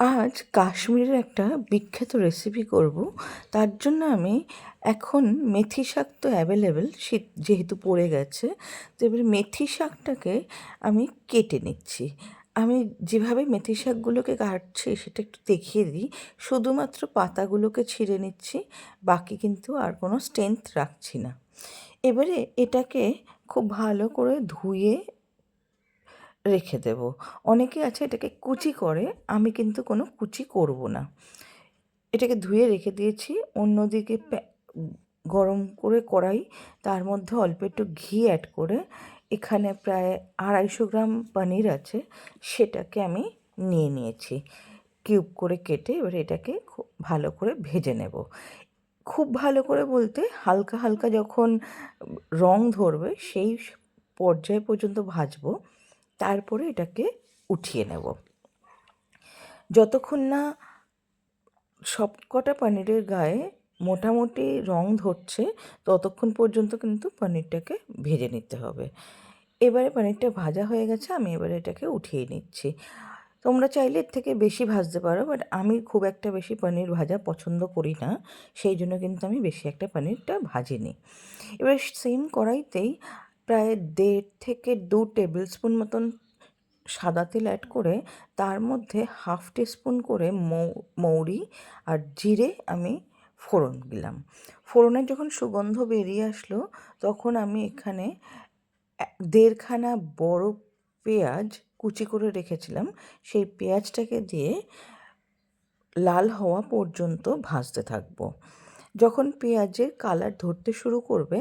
আজ কাশ্মীরের একটা বিখ্যাত রেসিপি করব। তার জন্য আমি এখন মেথি শাক তো অ্যাভেলেবেল শীত যেহেতু পড়ে গেছে, তো এবারে মেথি শাকটাকে আমি কেটে নিচ্ছি। আমি যেভাবে মেথি শাকগুলোকে কাটছি সেটা একটু দেখিয়ে দিই। শুধুমাত্র পাতাগুলোকে ছিঁড়ে নিচ্ছি, বাকি কিন্তু আর কোনো স্ট্রেংথ রাখছি না। এবারে এটাকে খুব ভালো করে ধুয়ে রেখে দেব। অনেকে আছে এটাকে কুচি করে, আমি কিন্তু কোনো কুচি করব না। এটাকে ধুয়ে রেখে দিয়েছি, অন্যদিকে গরম করে কড়াই, তার মধ্যে অল্প একটু ঘি অ্যাড করে, এখানে প্রায় আড়াইশো গ্রাম পনির আছে, সেটাকে আমি নিয়ে নিয়েছি। কিউব করে কেটে এবার এটাকে খুব ভালো করে ভেজে নেব। খুব ভালো করে বলতে হালকা হালকা যখন রং ধরবে, সেই পর্যায় পর্যন্ত ভাজবো। তারপরে এটাকে উঠিয়ে নেব। যতক্ষণ না সব কটা পনিরের গায়ে মোটামুটি রং ধরছে, ততক্ষণ পর্যন্ত কিন্তু পনিরটাকে ভেজে নিতে হবে। এবারে পনিরটা ভাজা হয়ে গেছে, আমি এবারে এটাকে উঠিয়ে নিচ্ছি। তোমরা চাইলে এর থেকে বেশি ভাজতে পারো বাট আমি খুব একটা বেশি পনির ভাজা পছন্দ করি না, সেই জন্য কিন্তু আমি বেশি একটা পনিরটা ভাজিনি। এবার সেম কড়াইতেই প্রায় দেড় থেকে দু টেবিল স্পুন মতন সাদা তেল অ্যাড করে তার মধ্যে হাফ টিস্পুন করে মৌরি আর জিরে আমি ফোড়ন দিলাম। ফোড়নের যখন সুগন্ধ বেরিয়ে আসলো, তখন আমি এখানে দেড়খানা বড় পেঁয়াজ কুচি করে রেখেছিলাম। সেই পেঁয়াজটাকে দিয়ে লাল হওয়া পর্যন্ত ভাজতে থাকব। যখন পেঁয়াজের কালার ধরতে শুরু করবে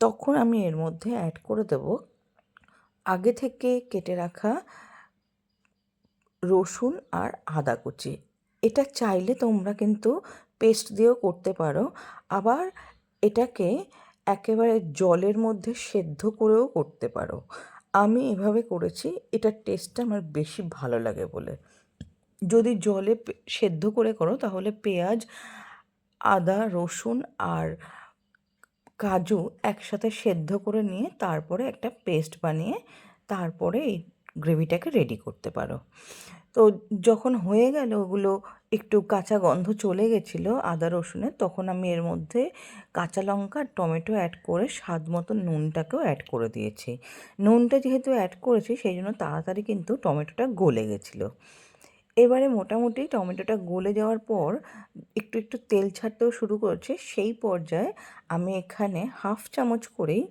তখন আমি এর মধ্যে অ্যাড করে দেব আগে থেকে কেটে রাখা রসুন আর আদা কুচি। এটা চাইলে তোমরা কিন্তু পেস্ট দিয়েও করতে পারো। আবার এটাকে একেবারে জলের মধ্যে সেদ্ধ করেও করতে পারো। আমি এভাবে করেছি এটার টেস্টটা আমার বেশি ভালো লাগে বলে। যদি জলে সেদ্ধ করে করো তাহলে পেঁয়াজ, আদা, রসুন আর কাজু একসাথে সেদ্ধ করে নিয়ে তারপরে একটা পেস্ট বানিয়ে তারপরে এই গ্রেভিটাকে রেডি করতে পারো। তো যখন হয়ে গেল ওগুলো একটু কাঁচা গন্ধ চলে গেছিল আদা রসুনের, তখন আমি এর মধ্যে কাঁচা লঙ্কা আর টমেটো অ্যাড করে স্বাদ মতো নুনটাকেও অ্যাড করে দিয়েছি। নুনটা যেহেতু অ্যাড করেছি, সেই জন্য তাড়াতাড়ি কিন্তু টমেটোটা গলে গেছিল। এবারে মোটামুটি টমেটোটা গলে যাওয়ার পর একটু একটু তেল ছাড়তেও শুরু করছে। সেই পর্যায়ে আমি এখানে হাফ চামচ করেই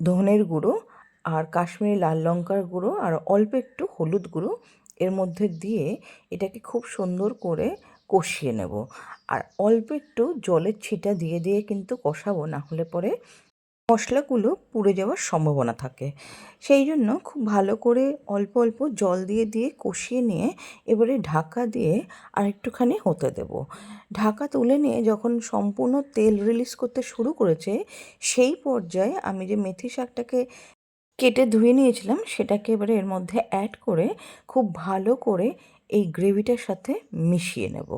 ধনের গুঁড়ো আর কাশ্মীরি লাল লঙ্কার গুঁড়ো আর অল্প একটু হলুদ গুঁড়ো এর মধ্যে দিয়ে এটাকে খুব সুন্দর করে কষিয়ে নেব। আর অল্প একটু জলের ছিটা দিয়ে দিয়ে কিন্তু কষাবো, না হলে পরে মশলাগুলো পুড়ে যাওয়ার সম্ভাবনা থাকে। সেই জন্য খুব ভালো করে অল্প অল্প জল দিয়ে দিয়ে কষিয়ে নিয়ে এবারে ঢাকা দিয়ে আরেকটুখানি হতে দেব। ঢাকা তুলে নিয়ে যখন সম্পূর্ণ তেল রিলিজ করতে শুরু করেছে, সেই পর্যায়ে আমি যে মেথি শাকটাকে কেটে ধুয়ে নিয়েছিলাম, সেটাকে এবারে এর মধ্যে অ্যাড করে খুব ভালো করে এই গ্রেভিটার সাথে মিশিয়ে নেব।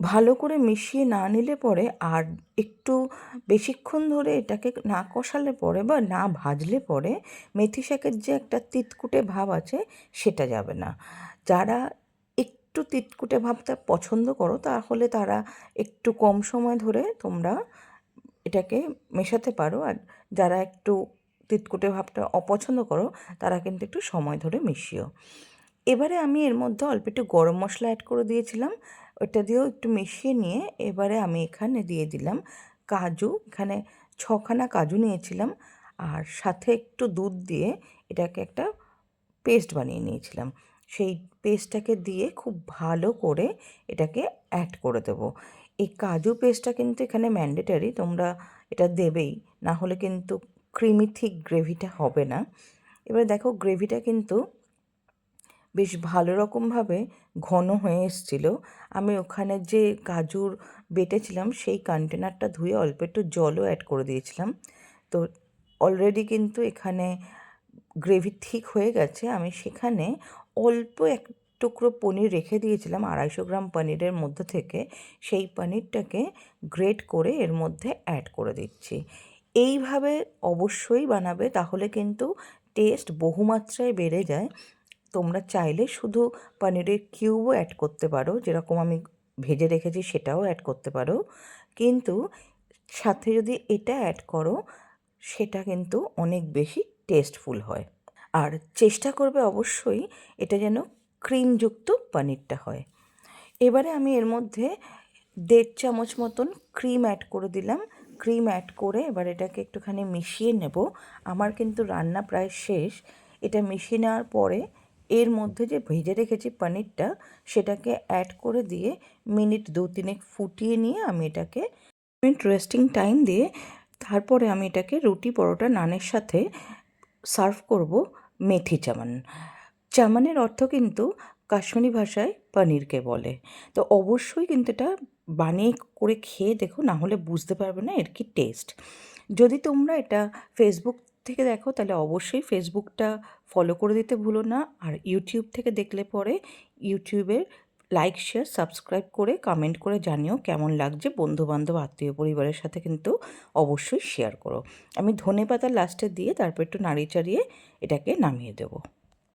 ভালো করে মিশিয়ে না নিলে পরে আর একটু বেশিক্ষণ ধরে এটাকে না কষালে পরে বা না ভাজলে পরে মেথি শাকের যে একটা তিতকুটে ভাব আছে সেটা যাবে না। যারা একটু তিতকুটে ভাবটা পছন্দ করো তাহলে তারা একটু কম সময় ধরে তোমরা এটাকে মেশাতে পারো আর যারা একটু তিতকুটে ভাবটা অপছন্দ করো তারা কিন্তু একটু সময় ধরে মিশিও। এবারে আমি এর মধ্যে অল্প একটু গরম মশলা অ্যাড করে দিয়েছিলাম। ওটা দিয়েও একটু মিশিয়ে নিয়ে এবারে আমি এখানে দিয়ে দিলাম কাজু। এখানে ছখানা কাজু নিয়েছিলাম আর সাথে একটু দুধ দিয়ে এটাকে একটা পেস্ট বানিয়ে নিয়েছিলাম। সেই পেস্টটাকে দিয়ে খুব ভালো করে এটাকে অ্যাড করে দেবো। এই কাজু পেস্টটা কিন্তু এখানে ম্যান্ডেটারি তোমরা এটা দেবেই, না হলে কিন্তু ক্রিমি থিক গ্রেভিটা হবে না। এবার দেখো গ্রেভিটা কিন্তু বেশ ভালো রকমভাবে ঘন হয়ে এসেছিল। আমি ওখানে যে কাজুর বেটেছিলাম, সেই কন্টেনারটা ধুয়ে অল্প একটু জলও অ্যাড করে দিয়েছিলাম। তো অলরেডি কিন্তু এখানে গ্রেভি ঠিক হয়ে গেছে। আমি সেখানে অল্প এক টুকরো পনির রেখে দিয়েছিলাম, আড়াইশো গ্রাম পনিরের মধ্যে থেকে। সেই পনিরটাকে গ্রেট করে এর মধ্যে অ্যাড করে দিচ্ছি। এইভাবে অবশ্যই বানাবে, তাহলে কিন্তু টেস্ট বহুমাত্রায় বেড়ে যায়। তোমরা চাইলে শুধু পনিরের কিউবও অ্যাড করতে পারো। যেরকম আমি ভেজে রেখেছি সেটাও অ্যাড করতে পারো। কিন্তু সাথে যদি এটা অ্যাড করো, সেটা কিন্তু অনেক বেশি টেস্টফুল হয়। আর চেষ্টা করবে অবশ্যই এটা যেন ক্রিমযুক্ত পনিরটা হয়। এবারে আমি এর মধ্যে দেড় চামচ মতন ক্রিম অ্যাড করে দিলাম। ক্রিম অ্যাড করে এবার এটাকে একটুখানি মিশিয়ে নেব। আমার কিন্তু রান্না প্রায় শেষ। এটা মিশিয়ে নেওয়ার পরে এর মধ্যে যে ভেজে রেখেছি পনিরটা, সেটাকে অ্যাড করে দিয়ে মিনিট দু তিনেক ফুটিয়ে নিয়ে আমি এটাকে মিনিট রেস্টিং টাইম দিয়ে তারপরে আমি এটাকে রুটি পরোটা নানের সাথে সার্ভ করব মেথি চামান চামানের অর্থ কিন্তু কাশ্মীরি ভাষায় পনিরকে বলে। তো অবশ্যই কিন্তু এটা বানিয়ে করে খেয়ে দেখো, না হলে বুঝতে পারবে না এর কি টেস্ট যদি তোমরা এটা ফেসবুক থেকে দেখো, তাহলে অবশ্যই ফেসবুকটা ফলো করে দিতে ভুলো না। আর ইউটিউব থেকে দেখলে পরে ইউটিউবের লাইক শেয়ার সাবস্ক্রাইব করে কমেন্ট করে জানিও কেমন লাগছে বন্ধুবান্ধব, আত্মীয় পরিবারের সাথে কিন্তু অবশ্যই শেয়ার করো। আমি ধনে পাতা লাস্টে দিয়ে তারপর একটু নাড়িয়ে চাড়িয়ে এটাকে নামিয়ে দেবো।